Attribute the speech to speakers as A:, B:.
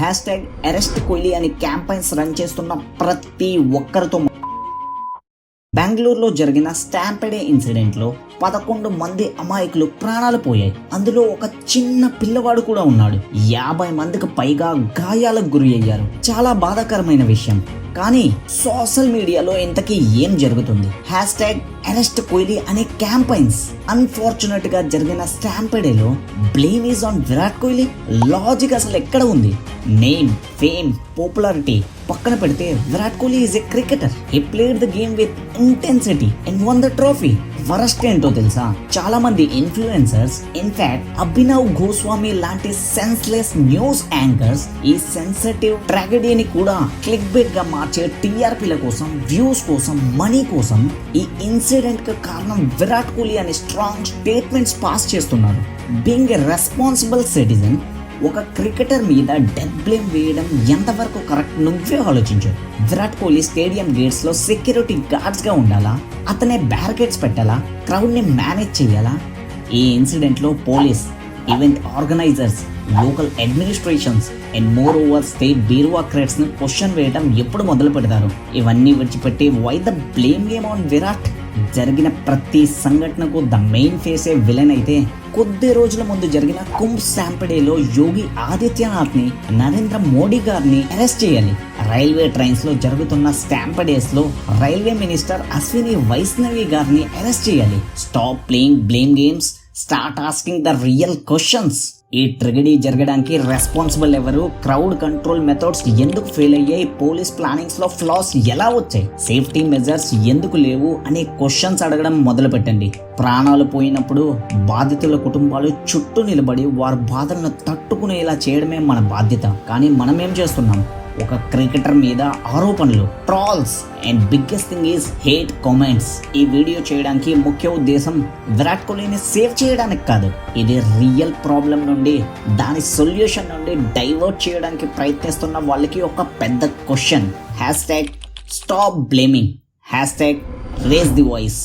A: Hash tag arrest Kohli అని campaigns run చేస్తున్న ప్రతి ఒక్కరితో బెంగళూరులో జరిగిన స్టాంపెడే ఇన్సిడెంట్లో పదకొండు మంది అమాయకులు ప్రాణాలు పోయాయి. అందులో ఒక చిన్న పిల్లవాడు కూడా ఉన్నాడు. యాభై మందికి పైగా గాయాలకు గురి అయ్యారు చాలా బాధాకరమైన విషయం. కానీ సోషల్ మీడియాలో ఇంతకీ ఏం జరుగుతుంది? హ్యాష్ ట్యాగ్ అరెస్ట్ కోహ్లీ అనే క్యాంపైన్స్ అన్ఫార్చునేట్గా జరిగిన స్టాంపెడేలో blame is on Virat Kohli. Logic అసలు ఎక్కడ ఉంది? నేమ్ ఫేమ్ పాపులారిటీ పక్కన పెడితే Virat Kohli is a cricketer. He played the game with intensity and won the trophy worst ఏంటో తెలుసా? చాలా మంది influencers in fact Abhinav Goswami లాంటి సెన్స్లెస్ న్యూస్ యాంకర్స్ ఈ సెన్సిటివ్ ట్రాగడీని కూడా క్లిక్ బెట్గా మార్చే టీఆర్పీల కోసం వ్యూస్ కోసం మనీ కోసం ఈ ఇన్సిడెంట్కి కారణం విరాట్ కోహ్లీ అనే స్ట్రాంగ్ స్టేట్మెంట్స్ పాస్ చేస్తున్నారు. బీయింగ్ ఎ రెస్పాన్సిబుల్ సిటిజన్ ఒక క్రికెటర్ మీద డెత్ బ్లేమ్ వేయడం ఎంతవరకు కరెక్ట్ నువ్వే ఆలోచించు. విరాట్ కోహ్లీ స్టేడియం గేట్స్లో సెక్యూరిటీ గార్డ్స్గా ఉండాలా? అతనే బ్యారికేడ్స్ పెట్టాలా? క్రౌడ్ని మేనేజ్ చేయాలా? ఈ ఇన్సిడెంట్లో police event organizers local administrations and moreover state బ్యూరోక్రాట్స్ని question వేయడం ఎప్పుడు మొదలు పెడతారు? ఇవన్నీ విడిచిపెట్టి why the blame game on Virat జరిగిన ప్రతి సంఘటనకు ద మెయిన్ ఫేసే విలన్ అయితే కొద్ది రోజుల ముందు జరిగిన కుంభ్ శాంపడేలో యోగి ఆదిత్యనాథ్ని నరేంద్ర మోడీ గారిని అరెస్ట్ చేయాలి. రైల్వే ట్రైన్స్లో జరుగుతున్న స్టాంపడేస్లో రైల్వే మినిస్టర్ అశ్విని వైష్ణవి గారిని అరెస్ట్ చేయాలి. Stop playing blame games start asking the real questions ఈ ట్రిగడీ జరగడానికి రెస్పాన్సిబుల్ ఎవరు? క్రౌడ్ కంట్రోల్ మెథడ్స్ ఎందుకు ఫెయిల్ అయ్యాయి? పోలీస్ ప్లానింగ్స్లో ఫ్లాస్ ఎలా వచ్చాయి? సేఫ్టీ మెజర్స్ ఎందుకు లేవు? అనే క్వశ్చన్స్ అడగడం మొదలు పెట్టండి ప్రాణాలు పోయినప్పుడు బాధితుల కుటుంబాలు చుట్టూ నిలబడి వారి బాధలను తట్టుకునేలా చేయడమే మన బాధ్యత. కానీ మనం ఏం చేస్తున్నాం? ఒక క్రికెటర్ మీద ఆరోపణలు trolls and biggest thing is hate comments ఈ వీడియో చేయడానికి ముఖ్య ఉద్దేశం విరాట్ కోహ్లీని సేవ్ చేయడానికి కాదు ఇది రియల్ ప్రాబ్లం నుండి దాని సొల్యూషన్ నుండి డైవర్ట్ చేయడానికి ప్రయత్నిస్తున్న వాళ్ళకి ఒక పెద్ద question hashtag stop blaming hashtag raise the voice